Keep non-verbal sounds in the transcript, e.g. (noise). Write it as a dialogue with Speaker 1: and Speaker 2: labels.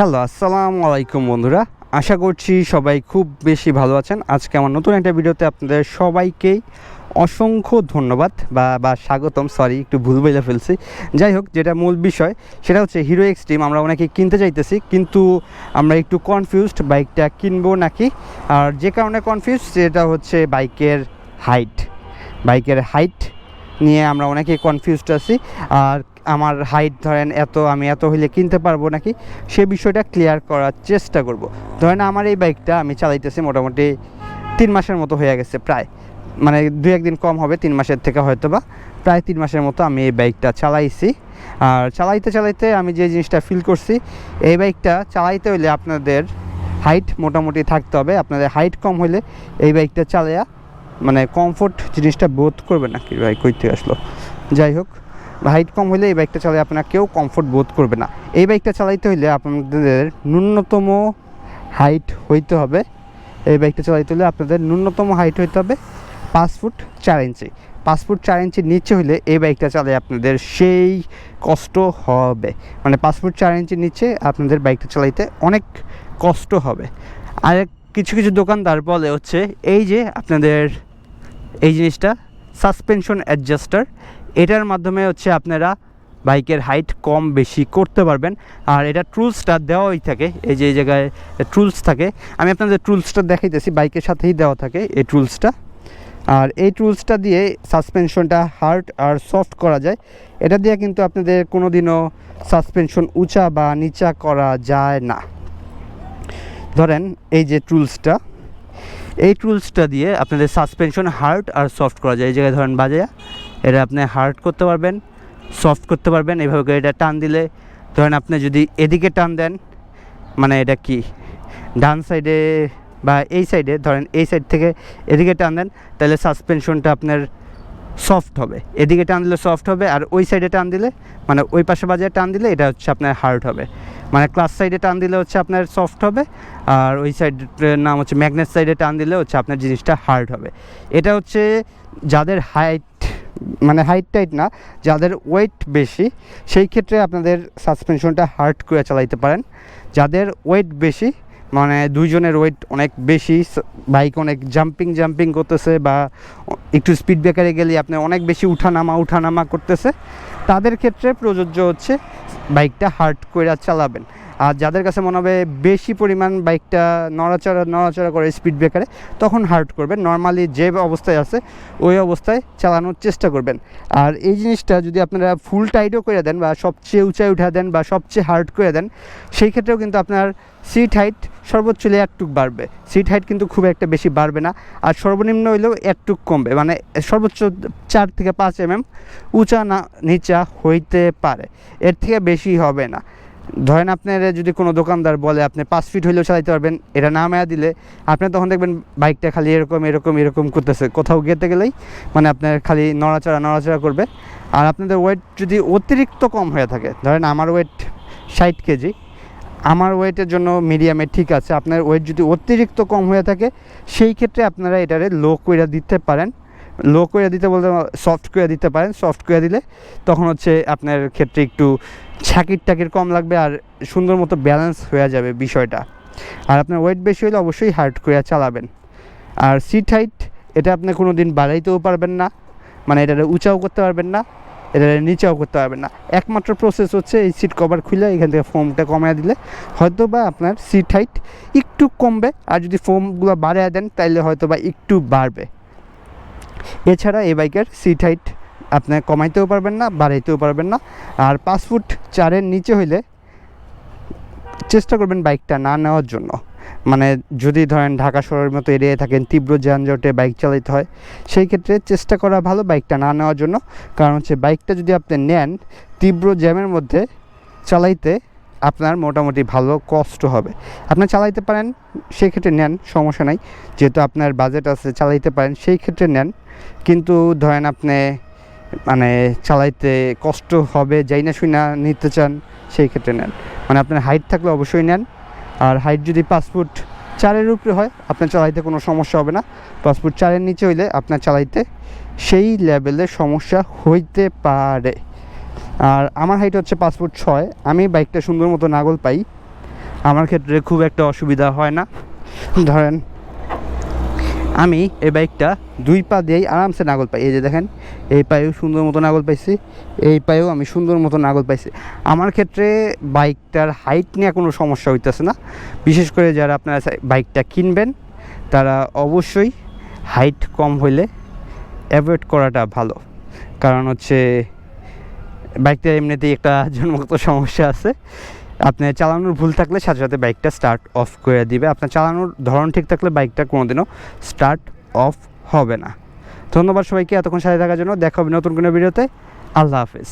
Speaker 1: Hello, আসসালামু আলাইকুম বন্ধুরা। আশা করছি সবাই খুব বেশি ভালো আছেন। আজকে আমার নতুন একটা ভিডিওতে আপনাদের সবাইকেই অসংখ্য ধন্যবাদ বা বা স্বাগতম সরি একটু ভুল বলে ফেলছি। যাই হোক, যেটা মূল বিষয়, সেটা হচ্ছে হিরো এক্সট্রিম আমরা অনেকে কিনতে চাইতেছি, কিন্তু আমরা একটু কনফিউজড বাইকটা কিনবো নাকি? আর যে কারণে কনফিউজ সেটা হচ্ছে বাইকের হাইট বাইকের হাইট নিয়ে আমরা অনেকে কনফিউজড আছি। আর আমার হাইট ধরেন এত, আমি এত হইলে কিনতে পারব নাকি? সে বিষয়টা ক্লিয়ার করার চেষ্টা করব। ধরেন আমার এই বাইকটা আমি চালাইতেছি মোটামুটি তিন মাসের মতো হয়ে গেছে প্রায়। মানে দু একদিন কম হবে, তিন মাসের থেকে হয়তো বা প্রায় তিন মাসের মতো আমি এই বাইকটা চালাইছি। আর চালাইতে চালাইতে আমি যে জিনিসটা ফিল করছি, এই বাইকটা চালাইতে হইলে আপনাদের হাইট মোটামুটি থাকতে হবে। আপনাদের হাইট কম হইলে এই বাইকটা চালায়া মানে কমফোর্ট জিনিসটা বোধ করবে না কি ভাই, কইতে আসলো। যাই হোক। হাইট কম হলে এই বাইকটা চালায় আপনার কেউ কমফোর্ট বোধ করবে না। এই বাইকটা চালাইতে হলে আপনাদের ন্যূনতম হাইট হইতে হবে। এই বাইকটা চালাইতে হলে আপনাদের ন্যূনতম হাইট হইতে হবে পাঁচ ফুট চার ইঞ্চি। পাঁচ ফুট চার ইঞ্চির নিচে হলে এই বাইকটা চালাই আপনাদের সেই কষ্ট হবে। মানে পাঁচ ফুট চার ইঞ্চির নিচে আপনাদের বাইকটা চালাইতে অনেক কষ্ট হবে। আর কিছু কিছু দোকানদার বলে হচ্ছে, এই যে আপনাদের এই জিনিসটা সাসপেনশন অ্যাডজাস্টার এটার মাধ্যমে হচ্ছে আপনারা বাইকের হাইট কম বেশি করতে পারবেন। আর এটা টুলসটা দেওয়াই থাকে, এই যে এই জায়গায় টুলস থাকে। আমি আপনাদের টুলসটা দেখাইতেছি, বাইকের সাথেই দেওয়া থাকে এই টুলসটা। আর এই টুলসটা দিয়ে সাসপেনশনটা হার্ড আর সফট করা যায়। এটা দিয়ে কিন্তু আপনাদের কোনো দিনও সাসপেনশন উঁচা বা নিচা করা যায় না। ধরেন এই যে টুলসটা। এই টুলসটা দিয়ে আপনাদের সাসপেনশন হার্ড আর সফট করা যায়। এই জায়গায় ধরেন বাজে, এটা আপনি হার্ড করতে পারবেন, সফট করতে পারবেন, এভাবে করে এটা টান দিলে, ধরেন আপনি যদি এদিকে টান দেন মানে এটা কি, ডান সাইডে বা এই সাইডে, ধরেন এই সাইড থেকে এদিকে টান দেন, তাহলে সাসপেনশনটা আপনার সফট হবে। এদিকে টান দিলে সফট হবে, আর ওই সাইডে টান দিলে মানে ওই পাশে বাজারে টান দিলে, এটা হচ্ছে আপনার হার্ড হবে। মানে ক্লাস সাইডে টান দিলে হচ্ছে আপনার সফট হবে, আর ওই সাইডের নাম হচ্ছে ম্যাগনেট সাইডে টান দিলে হচ্ছে আপনার জিনিসটা হার্ড হবে। এটা হচ্ছে যাদের হাইট মানে হাইট টাইট না, যাদের ওয়েট বেশি, সেই ক্ষেত্রে আপনাদের সাসপেনশনটা হার্ড করে চালাইতে পারেন। যাদের ওয়েট বেশি মানে দুইজনের ওয়েট অনেক বেশি বাইক অনেক জাম্পিং জাম্পিং করতেছে বা একটু স্পিড ব্রেকারে গেলে আপনি অনেক বেশি উঠানামা উঠানামা করতেছে। তাদের ক্ষেত্রে প্রযোজ্য হচ্ছে বাইকটা হার্ড করে চালাবেন। আর যাদের কাছে মনে হবে বেশি পরিমাণ বাইকটা নড়াচড়া নড়াচড়া করে স্পিড ব্রেকারে তখন হার্ড করবেন। নর্মালি যে অবস্থায় আছে, ওই অবস্থায় চালানোর চেষ্টা করবেন। আর এই জিনিসটা যদি আপনারা ফুল টাইটও করে দেন বা সবচেয়ে উঁচায় উঠা দেন বা সবচেয়ে হার্ড করে দেন, সেই ক্ষেত্রেও কিন্তু আপনার সিট হাইট সর্বোচ্চ একটুক বাড়বে। সিট হাইট কিন্তু খুব একটা বেশি বাড়বে না। আর সর্বনিম্ন হইলেও একটুক কমবে। মানে সর্বোচ্চ চার থেকে পাঁচ এমএম উঁচা না, নিচা হইতে পারে। এর থেকে বেশি হবে না। ধরেন আপনার যদি কোনো দোকানদার বলে আপনি পাঁচ ফিট হইলেও চালাইতে পারবেন, এটা না মেয়া দিলে আপনি তখন দেখবেন বাইকটা খালি এরকম এরকম এরকম করতেছে। কোথাও গেতে গেলেই মানে আপনার খালি নড়াচড়া নড়াচড়া করবে। আর আপনাদের ওয়েট যদি অতিরিক্ত কম হয়ে থাকে, ধরেন আমার ওয়েট ষাট কেজি, আমার ওয়েটের জন্য মিডিয়ামে ঠিক আছে, আপনার ওয়েট যদি অতিরিক্ত কম হয়ে থাকে, সেই ক্ষেত্রে আপনারা এটারে লো করে দিতে পারেন। লো করে দিতে বলতে সফট করে দিতে পারেন। সফট করে দিলে তখন হচ্ছে আপনার ক্ষেত্রে একটু ছাকির টাকির কম লাগবে আর সুন্দর মতো ব্যালেন্স হয়ে যাবে বিষয়টা। আর আপনার ওয়েট বেশি হলে অবশ্যই হার্ড করে চালাবেন। আর সিট হাইট এটা আপনি কোনো দিন বাড়াইতেও পারবেন না। মানে এটা উঁচাও করতে পারবেন না এটা নিচেও করতে পারবেন না। একমাত্র প্রসেস হচ্ছে এই সিট কভার খুলে এখান থেকে ফোমটা কমিয়ে দিলে। হয়তো বা আপনার সিট হাইট একটু কমবে, আর যদি ফোমগুলো বাড়িয়ে দেন, তাইলে হয়তো বা একটু বাড়বে। এছাড়া এই বাইকের সিট হাইট আপনি কমাইতেও পারবেন না, বাড়াইতেও পারবেন না। আর পাঁচ ফুট চারের নিচে হইলে চেষ্টা করবেন বাইকটা না নেওয়ার জন্য। মানে যদি ধরেন ঢাকা শহরের মতো এরিয়ায় থাকেন, তীব্র যানজটে বাইক চালাতে হয়, সেই ক্ষেত্রে চেষ্টা করা ভালো বাইকটা না নেওয়ার জন্য। কারণ হচ্ছে বাইকটা যদি আপনি নেন, তীব্র জ্যামের মধ্যে চালাইতে আপনার মোটামুটি ভালো কষ্ট হবে। আপনি চালাইতে পারেন, সেই ক্ষেত্রে নেন, সমস্যা নাই। যেহেতু আপনার বাজেট আছে, চালাইতে পারেন, সেই ক্ষেত্রে নেন। কিন্তু ধরেন আপনি মানে চালাইতে কষ্ট হবে যাই না শুই না নিতে চান, সেই ক্ষেত্রে নেন। মানে আপনার হাইট থাকলে অবশ্যই নেন। আর হাইট যদি ফুট চারের উপরে হয়, আপনার চালাইতে কোনো সমস্যা হবে না। ফুট চারের নিচে হইলে আপনার চালাইতে সেই লেভেলে সমস্যা হইতে পারে। আর আমার হাইট হচ্ছে পাঁচ ফুট ছয়। আমি বাইকটা সুন্দর মতো নাগল পাই। আমার ক্ষেত্রে খুব একটা অসুবিধা হয় না। ধরেন, আমি এই বাইকটা দুই পা দিয়েই আরামসে নাগল পাই। এই যে দেখেন, এই পায়েও সুন্দর মতো নাগল পাইছি, এই পায়েও আমি সুন্দর মতো নাগল পাইছি। আমার ক্ষেত্রে বাইকটার হাইট নিয়ে কোনো সমস্যা হইতেছে না। বিশেষ করে যারা আপনারা বাইকটা কিনবেন, তারা অবশ্যই হাইট কম হইলে অ্যাভয়েড করাটা ভালো। কারণ হচ্ছে বাইকটা এমনিতেই একটা (laughs) জন্মগত সমস্যা আছে। আপনার চালানোর ভুল থাকলে সাথে সাথে বাইকটা স্টার্ট অফ করে দিবে। আপনার চালানোর ধরন ঠিক থাকলে বাইকটা কোনোদিনও স্টার্ট অফ হবে না। ধন্যবাদ সবাইকে এতক্ষণ সাথে থাকার জন্য। দেখা হবে নতুন কোনো ভিডিওতে। আল্লাহ হাফেজ।